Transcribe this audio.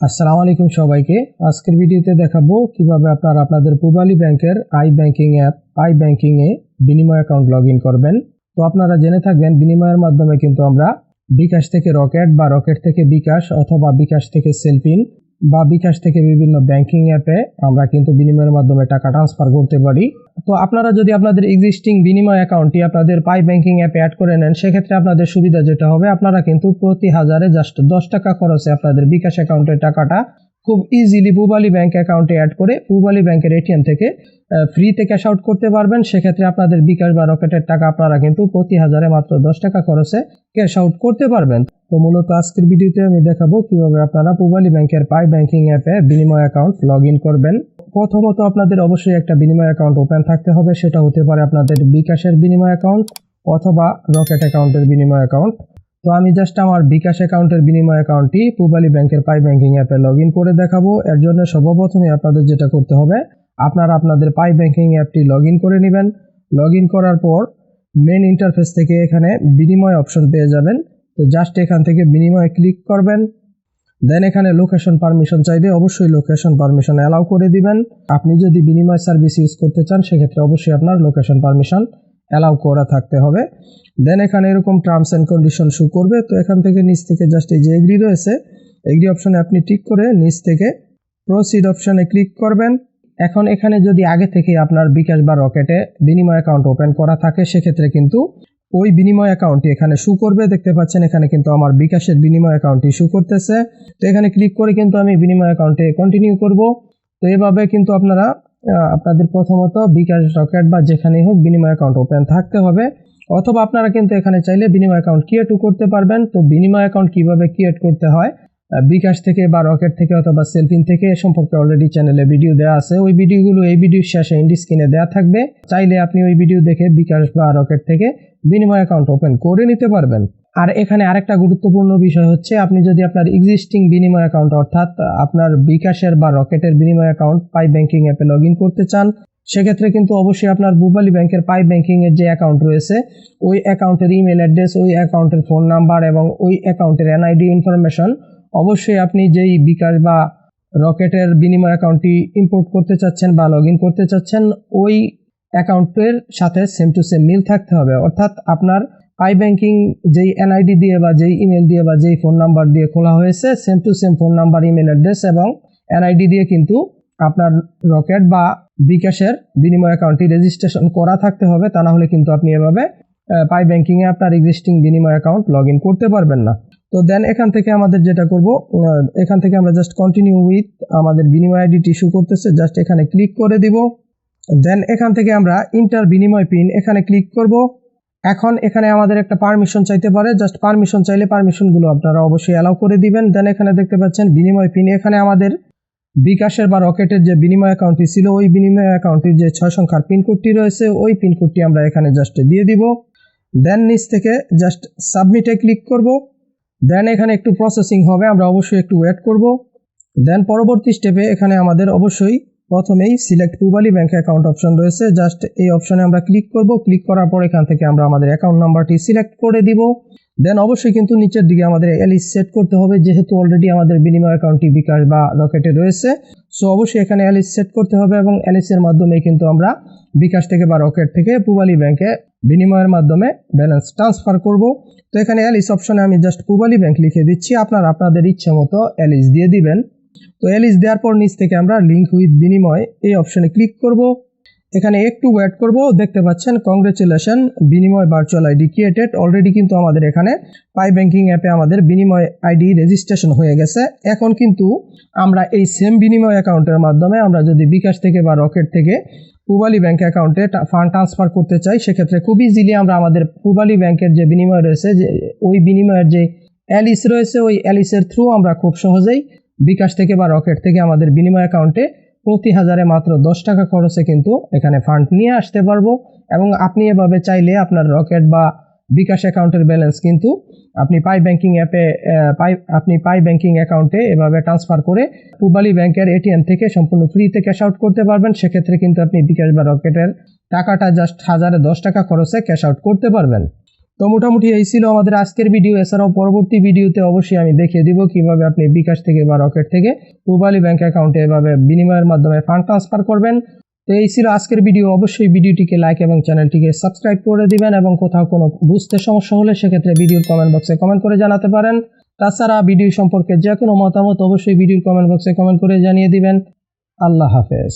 আসসালামু আলাইকুম সবাইকে। আজকের ভিডিওতে দেখাবো কীভাবে আপনারা আপনাদের পূবালী ব্যাংকের i banking app i banking এ বিনিময় অ্যাকাউন্ট লগ করবেন। তো আপনারা জেনে থাকবেন, বিনিময়ের মাধ্যমে কিন্তু আমরা বিকাশ থেকে রকেট বা রকেট থেকে বিকাশ অথবা বিকাশ থেকে সেলফিন বা বিকাশ থেকে বিভিন্ন ব্যাংকিং অ্যাপে আমরা কিন্তু বিনিময়ের মাধ্যমে টাকা ট্রান্সফার করতে পারি। তো আপনারা যদি আপনাদের এক্সিস্টিং বিনিময় অ্যাকাউন্টটি আপনাদের পাই ব্যাংকিং অ্যাপে অ্যাড করে নেন, সেক্ষেত্রে আপনাদের সুবিধা যেটা হবে, আপনারা কিন্তু প্রতি হাজারে জাস্ট দশ টাকা খরচে আপনাদের বিকাশ অ্যাকাউন্টের টাকাটা খুব ইজিলি পুবালি ব্যাংক অ্যাকাউন্টে অ্যাড করে পুবালি ব্যাংকের এটিএম থেকে ফ্রিতে ক্যাশ আউট করতে পারবেন। সেক্ষেত্রে আপনাদের বিকাশ বা রকেটের টাকা আপনারা কিন্তু প্রতি হাজারে মাত্র দশ টাকা খরচে ক্যাশ আউট করতে পারবেন। তো মূলত আজকের ভিডিওতে আমি দেখাবো কীভাবে আপনারা পুবালি ব্যাংকের পাই ব্যাংকিং অ্যাপে বিনিময় অ্যাকাউন্ট লগ করবেন। প্রথমত আপনাদের অবশ্যই একটা বিনিময় অ্যাকাউন্ট ওপেন থাকতে হবে। সেটা হতে পারে আপনাদের বিকাশের বিনিময় অ্যাকাউন্ট অথবা রকেট অ্যাকাউন্টের বিনিময় অ্যাকাউন্ট তো আমি জাস্ট আমার বিকাশ অ্যাকাউন্টের বিনিময় অ্যাকাউন্টটি পুবালি ব্যাংকের পাই ব্যাংকিং অ্যাপে লগ করে দেখাবো। এর জন্য সর্বপ্রথমে আপনাদের যেটা করতে হবে, আপনারা আপনাদের পাই ব্যাংকিং অ্যাপটি লগ করে নেবেন। লগ করার পর মেন ইন্টারফেস থেকে এখানে বিনিময় অপশন পেয়ে যাবেন। তো জাস্ট এখান থেকে বিনিময় ক্লিক করবেন। দেন এখানে লোকেশন পারমিশন চাইবে, অবশ্যই লোকেশন পারমিশন অ্যালাউ করে দিবেন। আপনি যদি বিনিময় সার্ভিস ইউজ করতে চান, সেক্ষেত্রে অবশ্যই আপনার লোকেশন পারমিশন অ্যালাউ করা থাকতে হবে। দেন এখানে এরকম টার্মস অ্যান্ড কন্ডিশন শু করবে। তো এখান থেকে নিচ থেকে জাস্ট এই যে এগ্রি রয়েছে এগ্রি অপশনে আপনি টিক করে নিচ থেকে প্রসিড অপশনে ক্লিক করবেন। এখন এখানে যদি আগে থেকে আপনার বিকাশ বা রকেটে বিনিময় অ্যাকাউন্ট ওপেন করা থাকে, সেক্ষেত্রে কিন্তু ওই বিনিময় অ্যাকাউন্টটি এখানে শু করবে। দেখতে পাচ্ছেন এখানে কিন্তু আমার বিকাশের বিনিময় অ্যাকাউন্টটি শু করতেছে। তো এখানে ক্লিক করে কিন্তু আমি বিনিময় অ্যাকাউন্টে কন্টিনিউ করব। তো এভাবে কিন্তু আপনারা আপনাদের প্রথমত বিকাশ রকেট বা যেখানেই হোক বিনিময় অ্যাকাউন্ট ওপেন থাকতে হবে। অথবা আপনারা কিন্তু এখানে চাইলে বিনিময় অ্যাকাউন্ট ক্রিয়েটও করতে পারবেন। তো বিনিময় অ্যাকাউন্ট কীভাবে ক্রিয়েট করতে হয়? বিকাশ থেকে বা রকেট থেকে অথবা সেলফিন থেকে এ সম্পর্কে অলরেডি চ্যানেলে ভিডিও দেওয়া আছে। ওই ভিডিওগুলো এই ভিডিওর শেষে ইন্ডি স্ক্রিনে দেওয়া থাকবে। চাইলে আপনি ওই ভিডিও দেখে বিকাশ বা রকেট থেকে বিনিময় অ্যাকাউন্ট ওপেন করে নিতে পারবেন। আর এখানে আরেকটা গুরুত্বপূর্ণ বিষয় হচ্ছে, আপনি যদি আপনার এক্সিস্টিং বিনিময় অ্যাকাউন্ট অর্থাৎ আপনার বিকাশের বা রকেটের বিনিময় অ্যাকাউন্ট পাই ব্যাংকিং অ্যাপে লগ ইন করতে চান, সেক্ষেত্রে কিন্তু অবশ্যই আপনার বুবালি ব্যাংকের পাই ব্যাংকিং এর যে অ্যাকাউন্ট রয়েছে, ওই অ্যাকাউন্টের ইমেল অ্যাড্রেস ওই অ্যাকাউন্টের ফোন নাম্বার এবং ওই অ্যাকাউন্টের এনআইডি ইনফরমেশন অবশ্যই আপনি যেই বিকাশ বা রকেটের বিনিময় অ্যাকাউন্টটি ইম্পোর্ট করতে চাচ্ছেন বা লগ করতে চাচ্ছেন, ওই অ্যাকাউন্টের সাথে সেম টু সেম মিল থাকতে হবে। অর্থাৎ আপনার পাই ব্যাংকিং যেই এনআইডি দিয়ে বা যেই ইমেল দিয়ে বা যেই ফোন নাম্বার দিয়ে খোলা হয়েছে same to same phone number email address এবং এনআইডি দিয়ে কিন্তু আপনার রকেট বা বিকাশের বিনিময় অ্যাকাউন্টটি রেজিস্ট্রেশন করা থাকতে হবে। তা না হলে কিন্তু আপনি এভাবে পাই ব্যাংকিংয়ে আপনার এক্সিস্টিং বিনিময় অ্যাকাউন্ট লগ ইন করতে পারবেন না। তো দেন এখান থেকে আমাদের যেটা করব এখান থেকে আমরা জাস্ট কন্টিনিউ উইথ আমাদের বিনিময় আইডি ইস্যু করতেছে জাস্ট এখানে ক্লিক করে দিব। দেন এখান থেকে আমরা ইন্টার বিনিময় পিন এখানে ক্লিক করব। এখন এখানে আমাদের একটা পারমিশন চাইতে পারে জাস্ট পারমিশন চাইলে পারমিশনগুলো আপনারা অবশ্যই অ্যালাউ করে দিবেন। দেন এখানে দেখতে পাচ্ছেন বিনিময় পিন এখানে আমাদের বিকাশের বা রকেটের যে বিনিময় অ্যাকাউন্টটি ছিল, ওই বিনিময় অ্যাকাউন্টের যে ছয় সংখ্যার পিনকোডটি রয়েছে, ওই পিনকোডটি আমরা এখানে জাস্ট দিয়ে দিব। দেন নিচ থেকে জাস্ট সাবমিটে ক্লিক করব। দেন এখানে একটু প্রসেসিং হবে, আমরা অবশ্যই একটু ওয়েট করব। দেন পরবর্তী স্টেপে এখানে আমাদের অবশ্যই প্রথমেই select Pubali bank account option রয়েছে। জাস্ট এই অপশনে আমরা ক্লিক করব। ক্লিক করার পর এখান থেকে আমরা আমাদের অ্যাকাউন্ট নাম্বারটি সিলেক্ট করে দিব। দেন অবশ্যই কিন্তু নিচের দিকে আমাদের এলিস সেট করতে হবে, যেহেতু অলরেডি আমাদের বিনিময় অ্যাকাউন্টটি বিকাশ বা রকেটে রয়েছে। সো অবশ্যই এখানে এলিস সেট করতে হবে এবং এলিসের মাধ্যমে কিন্তু আমরা বিকাশ থেকে বা রকেট থেকে পুবালি ব্যাংকে বিনিময়ের মাধ্যমে ব্যালেন্স ট্রান্সফার করব। তো এখানে এলিস অপশনে আমি জাস্ট পুবালি ব্যাংক লিখে দিচ্ছি, আপনার আপনাদের ইচ্ছে মতো এলিস দিয়ে দিবেন। তো এলিস দেওয়ার পর নিচ থেকে আমরা লিঙ্ক উইথ বিনিময় এই অপশনে ক্লিক করব। এখানে একটু ওয়েট করব। দেখতে পাচ্ছেন কংগ্রেচুলেশন বিনিময় ভার্চুয়াল আইডি ক্রিয়েটেড অলরেডি কিন্তু আমাদের এখানে পাই ব্যাংকিং অ্যাপে আমাদের বিনিময় আইডি রেজিস্ট্রেশন হয়ে গেছে। এখন কিন্তু আমরা এই সেম বিনিময় অ্যাকাউন্টের মাধ্যমে আমরা যদি বিকাশ থেকে বা রকেট থেকে পুবালি ব্যাংক অ্যাকাউন্টে ফান্ড ট্রান্সফার করতে চাই, সেক্ষেত্রে খুব ইজিলি আমরা আমাদের পুবালি ব্যাংকের যে বিনিময় রয়েছে, যে ওই বিনিময়ের যে অ্যালিস রয়েছে, ওই অ্যালিসের থ্রু আমরা খুব সহজেই বিকাশ থেকে বা রকেট থেকে আমাদের বিনিময় অ্যাকাউন্টে প্রতি হাজারে মাত্র দশ টাকা খরচে কিন্তু এখানে ফান্ড নিয়ে আসতে পারব এবং আপনি এভাবে চাইলে আপনার রকেট বা বিকাশ অ্যাকাউন্টের ব্যালেন্স কিন্তু আপনি পাই ব্যাংকিং অ্যাপে পাই আপনি পাই ব্যাংকিং অ্যাকাউন্টে এভাবে ট্রান্সফার করে পুবালি ব্যাংকের এটিএম থেকে সম্পূর্ণ ফ্রিতে ক্যাশ আউট করতে পারবেন। সেক্ষেত্রে কিন্তু আপনি বিকাশ বা রকেটের টাকাটা জাস্ট হাজারে দশ টাকা খরচে ক্যাশ আউট করতে পারবেন। তো মোটামুটি এই ছিল আমাদের আজকের ভিডিও এছাড়াও পরবর্তী ভিডিওতে অবশ্যই আমি দেখিয়ে দিব কীভাবে আপনি বিকাশ থেকে বা রকেট থেকে পূবালী ব্যাংক অ্যাকাউন্টে এভাবে বিনিময়ের মাধ্যমে ফান্ড ট্রান্সফার করবেন। তো এই ছিল আজকের ভিডিও অবশ্যই ভিডিওটিকে লাইক এবং চ্যানেলটিকে সাবস্ক্রাইব করে দিবেন এবং কোথাও কোনো বুঝতে সমস্যা হলে সেক্ষেত্রে ভিডিওর কমেন্ট বক্সে কমেন্ট করে জানাতে পারেন। তাছাড়া ভিডিও সম্পর্কে যে কোনো মতামত অবশ্যই ভিডিওর কমেন্ট বক্সে কমেন্ট করে জানিয়ে দিবেন। আল্লাহ হাফেজ।